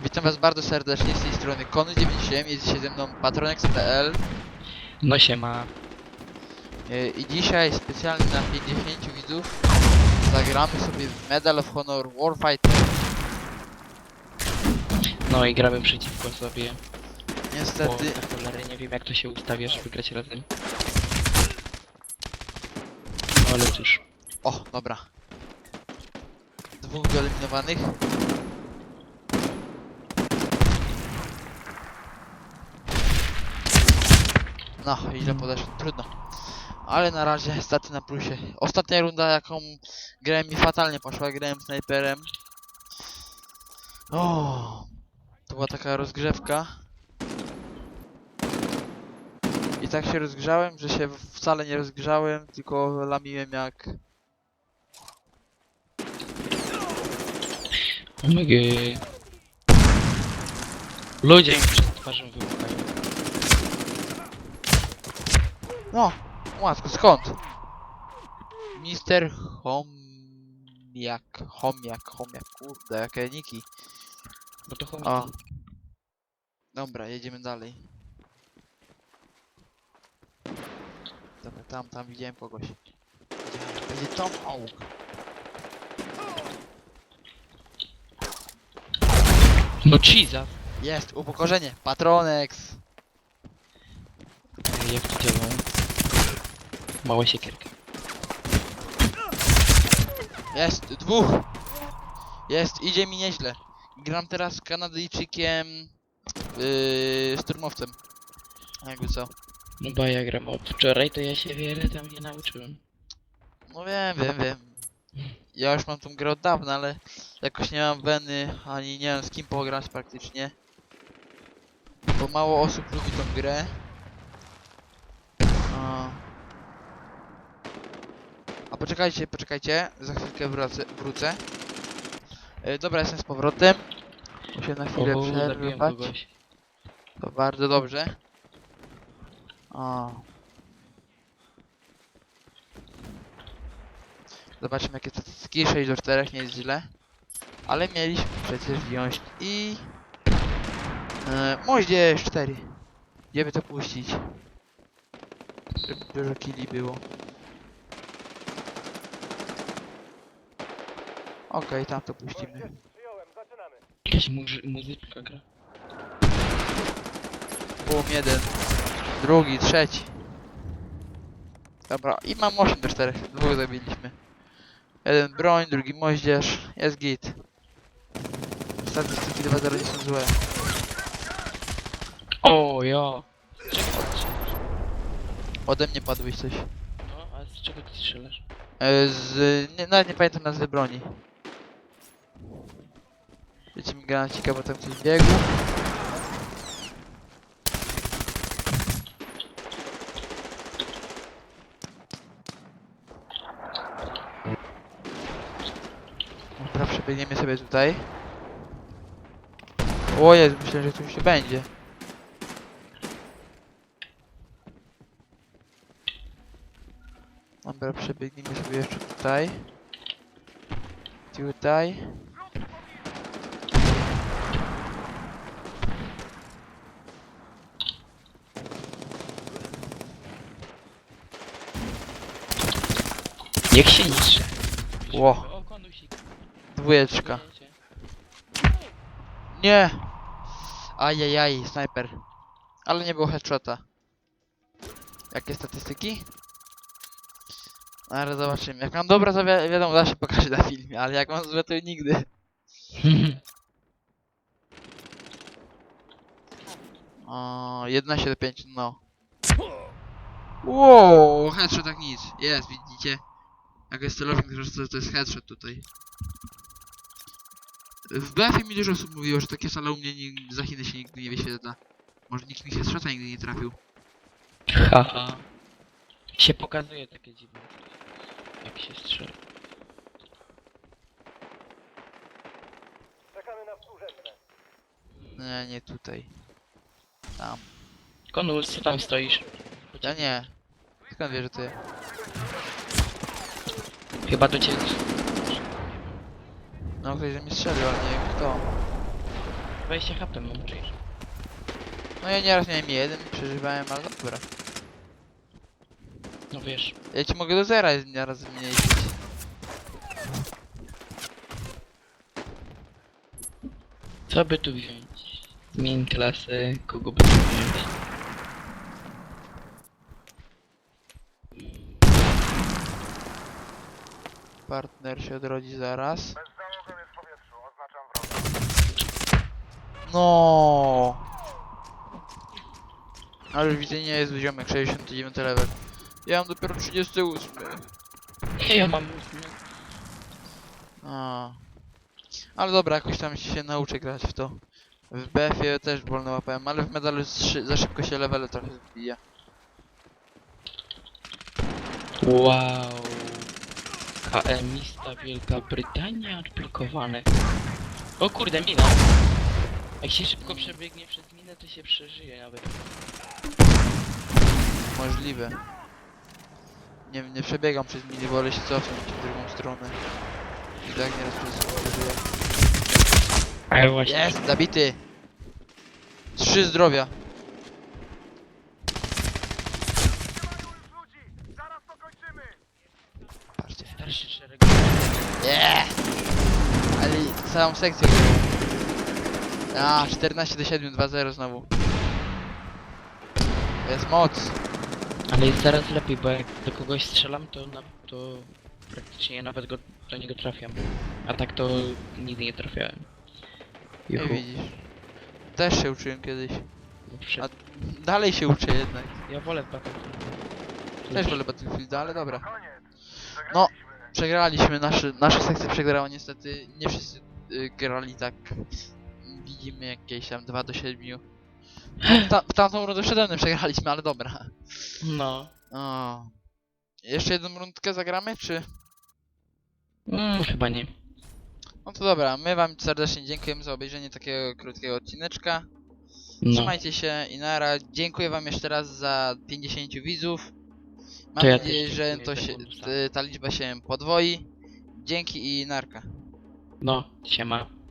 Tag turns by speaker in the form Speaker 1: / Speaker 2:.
Speaker 1: Witam was bardzo serdecznie z tej strony Kony97, jest ze mną Patronex.pl
Speaker 2: No się ma.
Speaker 1: e, i dzisiaj specjalnie na 50 widzów zagramy sobie w Medal of Honor Warfighter.
Speaker 2: No i gramy przeciwko sobie. Bo
Speaker 1: Niestety,
Speaker 2: na cholerę nie wiem jak to się ustawia, żeby grać razem. No ale cóż.
Speaker 1: o, dobra. Dwóch wyeliminowanych. No, źle podeszło, trudno. Ale na razie staty na plusie. Ostatnia runda jaką grałem mi fatalnie poszła, grałem snajperem. O, to była taka rozgrzewka. I tak się rozgrzałem, że się wcale nie rozgrzałem, tylko lamiłem jak...
Speaker 2: Omega. Ludzie im przed twarzą wybuchają.
Speaker 1: No, łatwo, skąd? Mister Homiak, Homiak, Homiak, kurde, jakie niki.
Speaker 2: No to chodzi.
Speaker 1: O. Dobra, jedziemy dalej. Dobra, tam, tam widziałem kogoś. Gdzie? Będzie Tom Hawk.
Speaker 2: No cheesa.
Speaker 1: Jest, upokorzenie, Patronex.
Speaker 2: Jak to działa? Mała siekierka.
Speaker 1: Jest, dwóch. Jest, idzie mi nieźle. Gram teraz z Kanadyjczykiem, yy, szturmowcem. Jakby co.
Speaker 2: No bo ja gram od wczoraj, to ja się wiele tam nie nauczyłem.
Speaker 1: No wiem, wiem, wiem. Ja już mam tą grę od dawna, ale jakoś nie mam weny, ani nie wiem z kim pograć praktycznie. Bo mało osób lubi tą grę. A, A poczekajcie, poczekajcie, za chwilkę wrócę. wrócę. E, dobra, jestem z powrotem. Muszę na chwilę
Speaker 2: O, zabiłem
Speaker 1: przerwać.
Speaker 2: kogoś.
Speaker 1: To bardzo dobrze. O. Zobaczmy jakie statystyki. 6 do 4 nie jest źle. Ale mieliśmy przecież wziąć i... E, moździerz 4. Gdzie by to puścić? Żeby dużo killi było. Okej, tam to puścimy.
Speaker 2: Jakaś muzy muzyczka gra.
Speaker 1: Boom, jeden. Drugi, trzeci. Dobra, i mam 8 do 4. Dwóch zabiliśmy. Jeden broń, drugi moździerz. Jest git. Statystyki 2-0 nie są złe.
Speaker 2: O, ja.
Speaker 1: Ode mnie padłeś coś.
Speaker 2: No, a z czego ty strzelasz?
Speaker 1: E, z... Nie, nawet nie pamiętam nazwy broni. Granacika, bo tam coś biegł. Dobra, przebiegniemy sobie tutaj. O Jezu, myślę, że tu się będzie. Dobra, przebiegniemy sobie jeszcze tutaj. Tutaj.
Speaker 2: Niech się niszczy.
Speaker 1: Ło. Dwójeczka. Nie! Ajajaj, snajper. Ale nie było headshota. Jakie statystyki? Ale zobaczymy. Jak mam dobre, to wi wiadomo, da się pokaże na filmie, ale jak mam złe, to nigdy. O, 11 do 5, no. Wow, headshot jak nic. Jest, widzicie? Jak jest celownik, to, to jest headshot tutaj. W BF mi dużo osób mówiło, że takie sale u mnie nig- za Chiny się nigdy nie wyświetla. Może nikt mi headshota nigdy nie trafił.
Speaker 2: Haha. Się pokazuje takie dziwne. Jak się strzela.
Speaker 1: Nie, nie tutaj. Tam.
Speaker 2: Konus, co tam stoisz?
Speaker 1: Ja nie. Skąd wiesz, że ty?
Speaker 2: Chyba do ciebie.
Speaker 1: No ktoś że mnie strzelił, ale nie wiem kto.
Speaker 2: 20 HP mam, czujesz?
Speaker 1: No ja nieraz miałem jeden, przeżywałem, ale dobra.
Speaker 2: No wiesz.
Speaker 1: Ja ci mogę do zera nieraz zmniejszyć.
Speaker 2: Co by tu wziąć? Zmień klasę, kogo by tu wziąć?
Speaker 1: Partner się odrodzi zaraz. No. Ale widzę nie jest ziomek, 69 level. Ja mam dopiero 38.
Speaker 2: Ja mam...
Speaker 1: A. Ale dobra, jakoś tam się nauczę grać w to. W BF-ie też wolno łapałem, ale w medalu szy- za szybko się levele trochę zbija.
Speaker 2: Wow. KMista Wielka Brytania odblokowane. O kurde, mina. Jak się szybko przebiegnie przez minę, to się przeżyje nawet.
Speaker 1: Możliwe. Nie, nie przebiegam przez mini, wolę się cofnąć w drugą stronę. I tak nieraz przez żyję.
Speaker 2: Ale właśnie.
Speaker 1: Jest, zabity! Trzy zdrowia. Nie! Ale całą sekcję grałem. A, 14 do 7, 2-0 znowu. Jest moc.
Speaker 2: Ale jest zaraz lepiej, bo jak do kogoś strzelam, to, na, to praktycznie nawet go, do niego trafiam. A tak to nigdy nie trafiałem.
Speaker 1: Nie
Speaker 2: Juhu.
Speaker 1: widzisz. Też się uczyłem kiedyś.
Speaker 2: Przed...
Speaker 1: A- Dalej się uczę jednak.
Speaker 2: Ja wolę Battlefield.
Speaker 1: Też wolę Battlefielda, ale dobra. No, przegraliśmy, nasze, nasza sekcja przegrała niestety. Nie wszyscy y, grali tak. Widzimy jakieś tam 2 do 7. Ta, w tamtą rundę przede mną przegraliśmy, ale dobra.
Speaker 2: No.
Speaker 1: O. Jeszcze jedną rundkę zagramy, czy?
Speaker 2: Mm, chyba nie.
Speaker 1: No to dobra, my wam serdecznie dziękujemy za obejrzenie takiego krótkiego odcineczka.
Speaker 2: No.
Speaker 1: Trzymajcie się i nara. Dziękuję wam jeszcze raz za 50 widzów. Mam
Speaker 2: ja
Speaker 1: nadzieję,
Speaker 2: też
Speaker 1: że to się, ta liczba się podwoi. Dzięki i narka.
Speaker 2: No, siema.